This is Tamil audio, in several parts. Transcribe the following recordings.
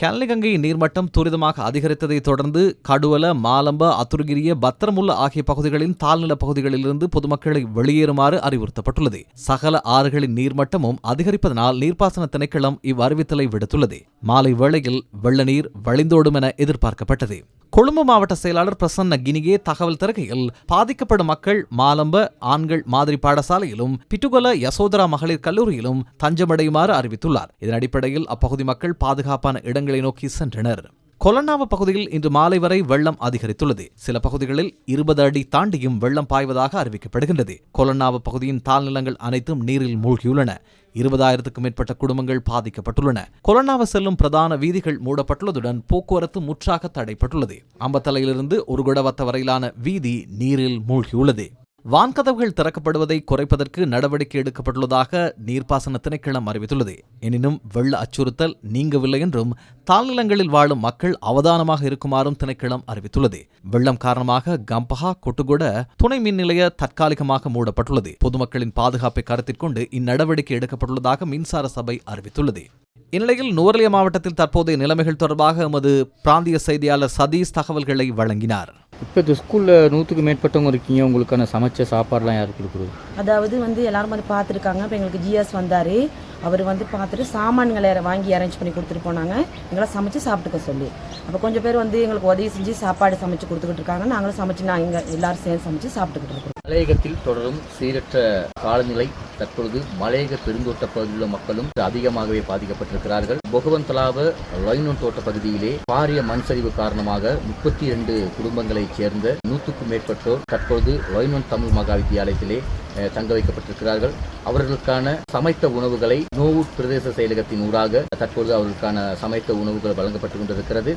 கல்லிகங்கை நீர்மட்டம் துரிதமாக அதிகரித்ததைத் தொடர்ந்து கடுவல மாலம்ப அத்துருகிரிய பத்திரமுல்ல ஆகிய பகுதிகளின் தாழ்நில பகுதிகளிலிருந்து பொதுமக்களை வெளியேறுமாறு அறிவுறுத்தப்பட்டுள்ளது. சகல ஆறுகளின் நீர்மட்டமும் அதிகரிப்பதனால் நீர்ப்பாசன திணைக்களம் இவ்வறிவித்தலை விடுத்துள்ளது. மாலை வேளையில் வெள்ள நீர் வழிந்தோடும் என எதிர்பார்க்கப்பட்டது. கொழும்பு மாவட்ட செயலாளர் பிரசன்ன கினிகே தகவல் தருகையில் பாதிக்கப்படும் மக்கள் மாலம்ப ஆண்கள் மாதிரி பாடசாலையிலும் பிட்டுகொல யசோதரா மகளிர் கல்லூரியிலும் தஞ்சமடையுமாறு அறிவித்துள்ளார். இதன் அடிப்படையில் அப்பகுதி மக்கள் பாதுகாப்பான இடங்களை நோக்கி சென்றனர். கொலனாவ பகுதியில் இன்று மாலை வரை வெள்ளம் அதிகரித்துள்ளது. சில பகுதிகளில் இருபது அடி தாண்டியும் வெள்ளம் பாய்வதாக அறிவிக்கப்படுகின்றது. கொலனாவ பகுதியின் தாழ்நிலங்கள் அனைத்தும் நீரில் மூழ்கியுள்ளன. இருபதாயிரத்துக்கும் மேற்பட்ட குடும்பங்கள் பாதிக்கப்பட்டுள்ளன. கொலனாவ செல்லும் பிரதான வீதிகள் மூடப்பட்டுள்ளதுடன் போக்குவரத்து முற்றாக தடைப்பட்டுள்ளது. அம்பத்தலையிலிருந்து ஒரு குடவத்த வரையிலான வீதி நீரில் மூழ்கியுள்ளது. வான்கதவுகள் திறக்கப்படுவதை குறைப்பதற்கு நடவடிக்கை எடுக்கப்பட்டுள்ளதாக நீர்ப்பாசன திணைக்களம் அறிவித்துள்ளது. எனினும் வெள்ள அச்சுறுத்தல் நீங்கவில்லை என்றும் தாழ்நிலங்களில் வாழும் மக்கள் அவதானமாக இருக்குமாறும் திணைக்களம் அறிவித்துள்ளது. வெள்ளம் காரணமாக கம்பஹா கொட்டுகொட துணை மின் நிலைய தற்காலிகமாக மூடப்பட்டுள்ளது. பொதுமக்களின் பாதுகாப்பை கருத்தில் கொண்டு இந்நடவடிக்கை எடுக்கப்பட்டுள்ளதாக மின்சார சபை அறிவித்துள்ளது. இந்நிலையில் நுவரலிய மாவட்டத்தில் தற்போதைய நிலைமைகள் தொடர்பாக எமது பிராந்திய செய்தியாளர் சதீஷ் தகவல்களை வழங்கினார். இப்போ இந்த ஸ்கூலில் நூற்றுக்கு மேற்பட்டவங்க இருக்கீங்க உங்களுக்கான சமைச்ச சாப்பாடுலாம் யார் கொடுக்குறது? அதாவது வந்து எல்லாரும் வந்து பார்த்துருக்காங்க. இப்போ எங்களுக்கு ஜிஎஸ் வந்தார். அவர் வந்து பார்த்துட்டு சாமான்களை வாங்கி அரேஞ்ச் பண்ணி கொடுத்துட்டு போனாங்க. எங்களை சமைச்சு சாப்பிட்டுக்க சொல்லி. அப்போ கொஞ்சம் பேர் வந்து எங்களுக்கு உதவி செஞ்சு சாப்பாடு சமைச்சு கொடுத்துக்கிட்டு இருக்காங்க நாங்களும் சமைச்சு நான் இங்கே எல்லாரும் சேர்ந்து சமைச்சு சாப்பிட்டுக்கிட்டு இருக்கோம். மலையகத்தில் தொடரும் சீரற்ற காலநிலை. தற்பொழுது மலையக பெருந்தோட்ட பகுதியில் உள்ள மக்களும் அதிகமாகவே பாதிக்கப்பட்டிருக்கிறார்கள். பொகவந்தலாவ லைனோன் தோட்ட பகுதியிலே பாரிய மண் சரிவு காரணமாக முப்பத்தி இரண்டு குடும்பங்களைச் சேர்ந்த நூற்றுக்கும் மேற்பட்டோர் தற்பொழுது லைனோன் தமிழ் மகா வித்தியாலயத்திலே தங்க வைக்கப்பட்டிருக்கிறார்கள். அவர்களுக்கான சமைத்த உணவுகளை நோவு பிரதேச செயலகத்தின் ஊடாக தற்பொழுது அவர்களுக்கான சமைத்த உணவுகள் வழங்கப்பட்டு கொண்டிருக்கிறது.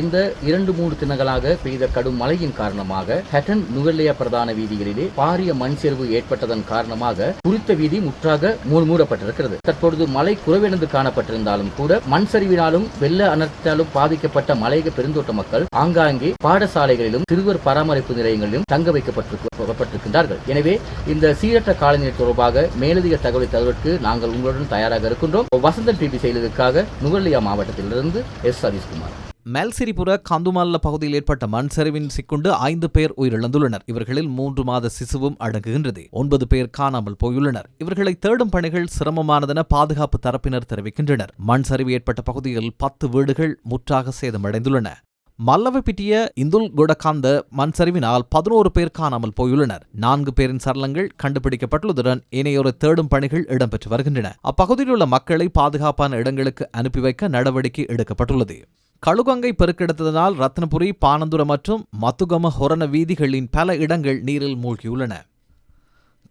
இந்த இரண்டு மூன்று தினங்களாக பெய்த கடும் மழையின் காரணமாக ஹட்டன் நுவல்லையா பிரதான வீதிகளிலே பாரிய மண் சரிவு ஏற்பட்டதன் காரணமாக குறித்த வீதி முற்றாக மூடப்பட்டிருக்கிறது. தற்பொழுது மழை குறைவிழந்து காணப்பட்டிருந்தாலும் கூட மண் சரிவினாலும் வெள்ள அனர்த்தாலும் பாதிக்கப்பட்ட மலையக பெருந்தோட்ட மக்கள் ஆங்காங்கே பாடசாலைகளிலும் சிறுவர் பராமரிப்பு நிலையங்களிலும் தங்க வைக்கப்பட்டிருக்கிறார்கள் எனவே இந்த சீரற்ற காலநிலை தொடர்பாக மேலதிக தகவலை தருவதற்கு நாங்கள் உங்களுடன் தயாராக இருக்கின்றோம். வசந்தன் டிவி செயலுக்காக நுகர்லியா மாவட்டத்திலிருந்து எஸ் சதீஷ்குமார். மேல்சிரிபுர கந்துமல்ல பகுதியில் ஏற்பட்ட மண் சரிவின் சிக்குண்டு ஐந்து பேர் உயிரிழந்துள்ளனர். இவர்களில் மூன்று மாத சிசுவும் அடங்குகின்றது. ஒன்பது பேர் காணாமல் போயுள்ளனர். இவர்களை தேடும் பணிகள் சிரமமானதென பாதுகாப்பு தரப்பினர் தெரிவிக்கின்றனர். மண் சரிவு ஏற்பட்ட பகுதியில் பத்து வீடுகள் முற்றாக சேதமடைந்துள்ளன. மல்லவப்பிட்டிய இந்துல் குடகாந்த மண் சரிவினால் பதினோரு பேர் காணாமல் போயுள்ளனர். நான்கு பேரின் சடலங்கள் கண்டுபிடிக்கப்பட்டுள்ளதுடன் இணையொரு தேடும் பணிகள் இடம்பெற்று வருகின்றன. அப்பகுதியில் உள்ள மக்களை பாதுகாப்பான இடங்களுக்கு அனுப்பி வைக்க நடவடிக்கை எடுக்கப்பட்டுள்ளது. கழுகங்கை பெருக்கெடுத்ததனால் ரத்னபுரி பானந்துர மற்றும் மத்துகம ஹொரண வீதிகளின் பல இடங்கள் நீரில் மூழ்கியுள்ளன.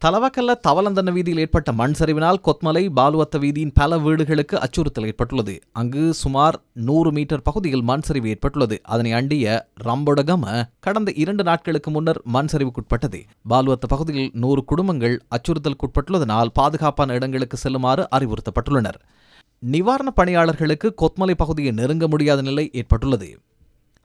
தலவக்கல்ல தவலந்தன வீதியில் ஏற்பட்ட மண் சரிவினால் கொத்மலை பாலுவத்த வீதியின் பல வீடுகளுக்கு அச்சுறுத்தல் ஏற்பட்டுள்ளது. அங்கு சுமார் நூறு மீட்டர் பகுதியில் மண் சரிவு ஏற்பட்டுள்ளது. அதனை அண்டிய ரம்பொடகம கடந்த இரண்டு நாட்களுக்கு முன்னர் மண் சரிவுக்குட்பட்டது. பாலுவத்த பகுதியில் நூறு குடும்பங்கள் அச்சுறுத்தலுக்குட்பட்டுள்ளதனால் பாதுகாப்பான இடங்களுக்கு செல்லுமாறு அறிவுறுத்தப்பட்டுள்ளனர். நிவாரணப் பணியாளர்களுக்கு கொத்மலை பகுதியை நெருங்க முடியாத நிலை ஏற்பட்டுள்ளது.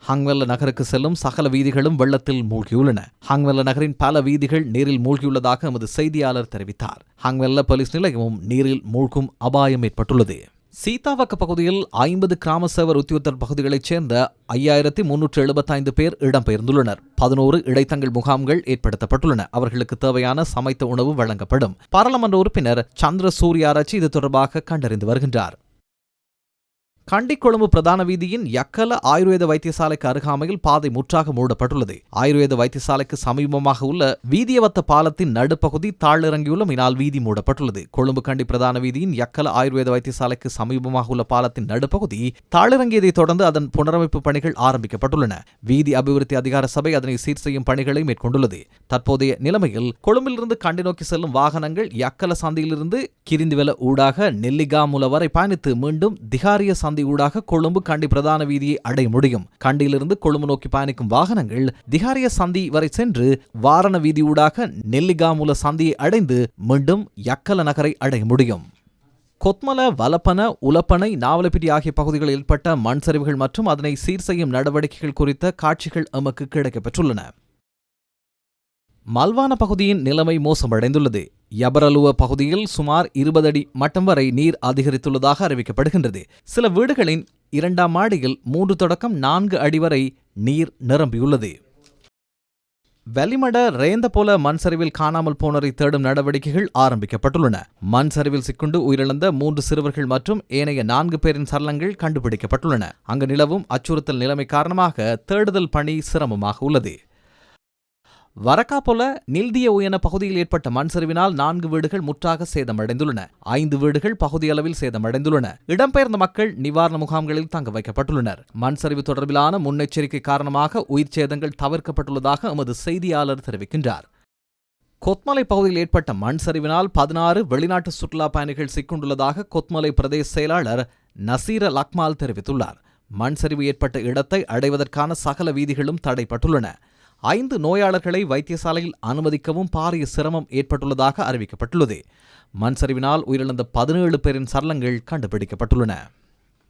ஹங்வெல்ல நகருக்கு செல்லும் சகல வீதிகளும் வெள்ளத்தில் மூழ்கியுள்ளன. ஹங்வெல்ல நகரின் பல வீதிகள் நீரில் மூழ்கியுள்ளதாக எமது செய்தியாளர் தெரிவித்தார். ஹங்வெல்ல போலீஸ் நிலையமும் நீரில் மூழ்கும் அபாயம் ஏற்பட்டுள்ளது. சீதாவக்க பகுதியில் ஐம்பது கிராம சேவர் உத்தியோகத்தர் பகுதிகளைச் சேர்ந்த ஐயாயிரத்தி முன்னூற்று எழுபத்தைந்து பேர் இடம்பெயர்ந்துள்ளனர். பதினோரு இடைத்தங்கள் முகாம்கள் ஏற்படுத்தப்பட்டுள்ளன. அவர்களுக்கு தேவையான சமைத்த உணவு வழங்கப்படும். பாராளுமன்ற உறுப்பினர் சந்திர சூரியாராய்ச்சி இது தொடர்பாக கண்டறிந்து வருகின்றார். கண்டி கொழும்பு பிரதான வீதியின் யக்கல ஆயுர்வேத வைத்தியசாலைக்கு அருகாமையில் பாதை முற்றாக மூடப்பட்டுள்ளது. ஆயுர்வேத வைத்தியசாலைக்கு சமீபமாக உள்ள வீதியவத்த பாலத்தின் நடுப்பகுதி தாழிறங்கியுள்ளமையினால் வீதி மூடப்பட்டுள்ளது. கொழும்பு கண்டி பிரதான வீதியின் யக்கல ஆயுர்வேத வைத்தியசாலைக்கு சமீபமாக உள்ள பாலத்தின் நடுப்பகுதி தாழிறங்கியதைத் தொடர்ந்து அதன் புனரமைப்பு பணிகள் ஆரம்பிக்கப்பட்டுள்ளன. வீதி அபிவிருத்தி அதிகார சபை அதனை சீர் செய்யும் பணிகளை மேற்கொண்டுள்ளது. தற்போதைய நிலைமையில் கொழும்பிலிருந்து கண்டி நோக்கி செல்லும் வாகனங்கள் யக்கல சந்தையிலிருந்து கிரிந்துவெல ஊடாக நெல்லிகாமுல வரை பயணித்து மீண்டும் திகாரிய சந்தை ஊடாக கொழும்பு கண்டி பிரதான வீதியை அடைய முடியும். கண்டியிலிருந்து கொழும்பு நோக்கி பயணிக்கும் வாகனங்கள் திகாரிய சந்தி வரை சென்று வாரண வீதி ஊடாக நெல்லிகாமூல சந்தியை அடைந்து மீண்டும் யக்கல நகரை அடைய முடியும். கொத்மல வலப்பன உலப்பனை நாவலப்பிடி ஆகிய பகுதிகளில் ஏற்பட்ட மண் சரிவுகள் மற்றும் அதனை சீர் செய்யும் நடவடிக்கைகள் குறித்த காட்சிகள் எமக்கு கிடைக்கப்பெற்றுள்ளன. மல்வான பகுதியின் நிலைமை மோசமடைந்துள்ளது. யபரலுவ பகுதியில் சுமார் இருபது அடி மட்டம் வரை நீர் அதிகரித்துள்ளதாக அறிவிக்கப்படுகின்றது. சில வீடுகளின் இரண்டாம் மாடியில் மூன்று தொடக்கம் நான்கு அடி வரை நீர் நிரம்பியுள்ளது. வெளிமட ரேந்த போல மண் சரிவில் காணாமல் போனரை தேடும் நடவடிக்கைகள் ஆரம்பிக்கப்பட்டுள்ளன. மண் சரிவில் சிக்குண்டு உயிரிழந்த மூன்று சிறுவர்கள் மற்றும் ஏனைய நான்கு பேரின் சரளங்கள் கண்டுபிடிக்கப்பட்டுள்ளன. அங்கு நிலவும் அச்சுறுத்தல் நிலைமை காரணமாக தேடுதல் பணி சிரமமாக உள்ளது. வரக்காபொல நில்திய உயன பகுதியில் ஏற்பட்ட மண் சரிவினால் நான்கு வீடுகள் முற்றாக சேதமடைந்துள்ளன. ஐந்து வீடுகள் பகுதியளவில் சேதமடைந்துள்ளன. இடம்பெயர்ந்த மக்கள் நிவாரண முகாம்களில் தங்க வைக்கப்பட்டுள்ளனர். மண் சரிவு தொடர்பிலான முன்னெச்சரிக்கை காரணமாக உயிர் சேதங்கள் தவிர்க்கப்பட்டுள்ளதாக எமது செய்தியாளர் தெரிவிக்கின்றார். கொத்மலை பகுதியில் ஏற்பட்ட மண் சரிவினால் பதினாறு வெளிநாட்டு சுற்றுலா பயணிகள் சிக்குண்டுள்ளதாக கொத்மலை பிரதேச செயலாளர் நசீர லக்மால் தெரிவித்துள்ளார். மண் சரிவு ஏற்பட்ட இடத்தை அடைவதற்கான சகல வீதிகளும் தடைப்பட்டுள்ளன. ஐந்து நோயாளர்களை வைத்தியசாலையில் அனுமதிக்கவும் பாரிய சிரமம் ஏற்பட்டுள்ளதாக அறிவிக்கப்பட்டுள்ளது. மண் சரிவினால் உயிரிழந்த பதினேழு பேரின் சரலங்கள் கண்டுபிடிக்கப்பட்டுள்ளன.